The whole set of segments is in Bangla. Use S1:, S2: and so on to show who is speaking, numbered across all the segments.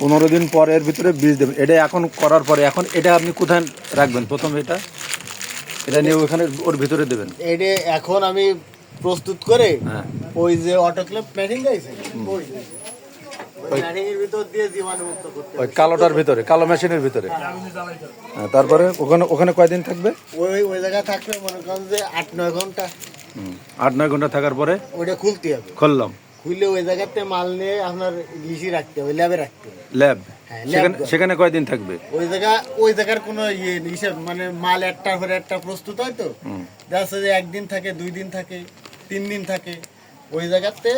S1: পনেরো দিন পর এর ভিতরে বীজ দেবেন। এটা এখন করার পরে এখন এটা আপনি কোথায় রাখবেন? প্রথম এটা এটা নিয়ে ওখানে ওর ভিতরে দেবেন।
S2: এটা এখন আমি প্রস্তুত করে
S1: হ্যাঁ।
S2: ওই যে অটোক্লেভ প্যাকিং গাইছে ওই
S1: কালোটার ভিতরে কালো মেশিনের ভিতরে। হ্যাঁ, তারপরে ওখানে ওখানে কয়দিন থাকবে?
S2: ওই ওই জায়গায় থাকবে মনে করেন যে আট নয় ঘণ্টা।
S1: হুম, আট নয় ঘণ্টা থাকার পরে
S2: ওইটা খুলতে হবে।
S1: খুললাম।
S2: খুলে ওই জায়গাতে মাল নিয়ে আপনার লিসি রাখতে হবে ল্যাবে রাখতে হবে।
S1: ল্যাব?
S2: হ্যাঁ,
S1: সেখানে সেখানে কয়দিন থাকবে?
S2: ওই জায়গা ওই জায়গার কোনো ইয়ে নেই, হিসাব মানে মাল একটার পরে একটা প্রস্তুত হয় তো। দেখা যাচ্ছে যে একদিন থাকে দুই দিন থাকে তিন দিন থাকে। ওই জায়গাতে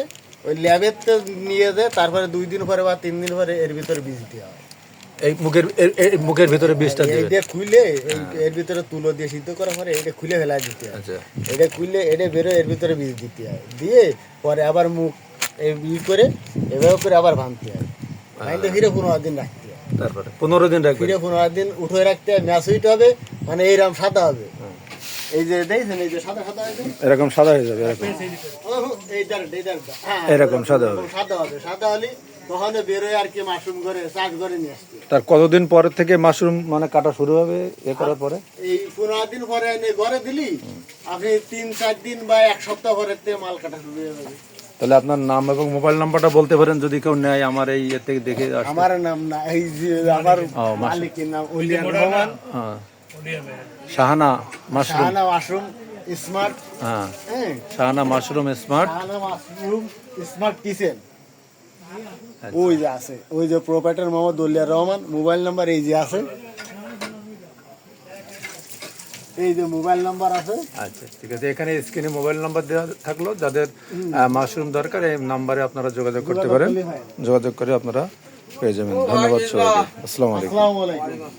S2: ওই ল্যাবেতে নিয়ে যায় তারপরে দুই দিন পরে বা তিন দিন পরে এর ভিতরে বীজ দেওয়া হয়।
S1: এই মুখের মুখের ভিতরে বীজটা
S2: এই
S1: দেবে?
S2: দিয়ে খুলে এর ভিতরে তুলো দিয়ে সিদ্ধ করা পরে এটা খুলে ফেলা দিতে হয়।
S1: আচ্ছা।
S2: এটা খুলে এটা বেরো এর ভিতরে বীজ দিতে হয়। দিয়ে পরে আবার মুখ এই ই করে এভাবে করে আবার ভাঙতে হয়। ভাঙতে ফিরে পনেরো দিন রাখতে হয়।
S1: তারপরে পনেরো দিন রাখবে।
S2: ফিরে পনেরো দিন উঠে রাখতে হয় ম্যাচ হইতে হবে মানে এইরকম সাদা হবে। এই যে দেখছেন এই যে সাদা সাদা
S1: এরকম সাদা হয়ে যাবে এরকম।
S2: এইটার এইটার হ্যাঁ
S1: এরকম সাদা হবে।
S2: সাদা হবে। সাদা হলে তখন বেরোয় আর কি মাশরুম করে চাষ করে নিয়ে আসতে।
S1: তার কতদিন পর থেকে মাশরুম মানে কাটা শুরু হবে এ করার পরে?
S2: এই পনেরো দিন পরে এনে ঘরে দিলি আপনি তিন চার দিন বা এক সপ্তাহ পরে মাল কাটা শুরু হয়ে যাবে।
S1: তাহলে আপনার নাম এবং মোবাইল নাম্বারটা বলতে পারেন যদি কেউ নেয় আমার এই ইয়ে থেকে দেখে
S2: আমার নাম না এই যে আমার। মালিকের নাম উলিয়ান রহমান।
S1: হ্যাঁ। Shahana mushroom.
S2: Shahana mushroom smart.
S1: হ্যাঁ।
S2: হ্যাঁ।
S1: Shahana mushroom smart.
S2: Shahana mushroom smart kitchen. ওই যে আছে ওই যে proprietor Mohammad Uliyan Rahman mobile number এই যে আছে। এই যে মোবাইল নাম্বার আছে।
S1: আচ্ছা ঠিক আছে। এখানে স্ক্রিনে মোবাইল নাম্বার দেওয়া থাকল যাদের মাশরুম দরকার এই নাম্বারে আপনারা যোগাযোগ করতে পারেন। যোগাযোগ করে আপনারা পেয়ে যাবেন। ধন্যবাদ সবাইকে।
S2: আসসালামু আলাইকুম।